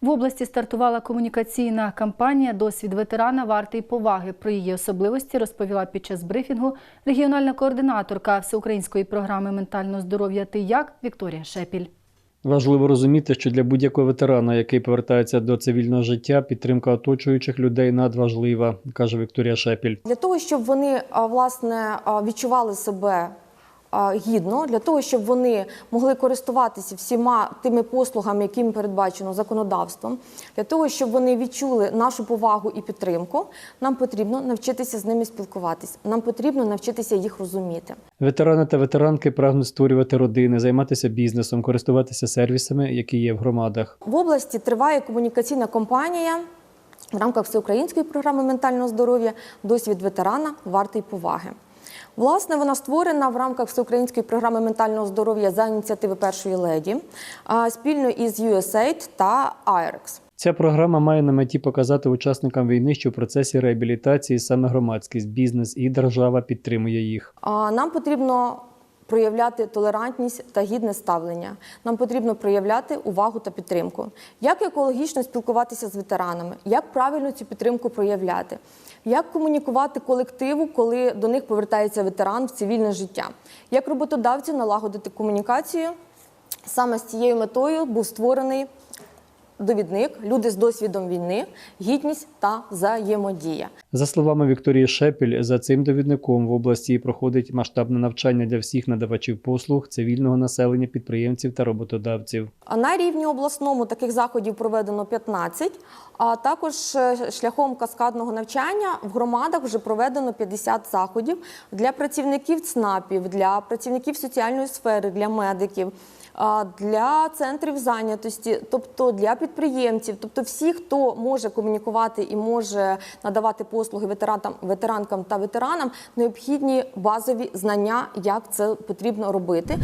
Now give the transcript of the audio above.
В області стартувала комунікаційна кампанія Досвід ветерана вартий поваги. Про її особливості розповіла під час брифінгу регіональна координаторка всеукраїнської програми ментального здоров'я Ти як Вікторія Шепіль. Важливо розуміти, що для будь-якого ветерана, який повертається до цивільного життя, підтримка оточуючих людей надважлива, каже Вікторія Шепіль. Для того, щоб вони власне відчували себе гідно, для того, щоб вони могли користуватися всіма тими послугами, які їм передбачено законодавством, для того, щоб вони відчули нашу повагу і підтримку, нам потрібно навчитися з ними спілкуватись. Нам потрібно навчитися їх розуміти. Ветерани та ветеранки прагнуть створювати родини, займатися бізнесом, користуватися сервісами, які є в громадах. В області триває комунікаційна кампанія в рамках всеукраїнської програми ментального здоров'я Досвід ветерана вартий поваги. Власне, вона створена в рамках всеукраїнської програми ментального здоров'я за ініціативи першої леді спільно із USAID та IREX. Ця програма має на меті показати учасникам війни, що в процесі реабілітації саме громадськість, бізнес і держава підтримує їх. А, Нам потрібно проявляти толерантність та гідне ставлення. Нам потрібно проявляти увагу та підтримку. Як екологічно спілкуватися з ветеранами, як правильно цю підтримку проявляти, як комунікувати колективу, коли до них повертається ветеран в цивільне життя, як роботодавцю налагодити комунікацію. Саме з цією метою був створений довідник Люди з досвідом війни, гідність та взаємодія. За словами Вікторії Шепіль, за цим довідником в області проходить масштабне навчання для всіх надавачів послуг, цивільного населення, підприємців та роботодавців. А На рівні обласному таких заходів проведено 15, а також е, шляхом каскадного навчання в громадах вже проведено 50 заходів для працівників ЦНАПів, для працівників соціальної сфери, для медиків. Для центрів зайнятості, тобто для підприємців, тобто всі, хто може комунікувати і може надавати послуги ветеранам, ветеранкам та ветеранам, необхідні базові знання, як це потрібно робити.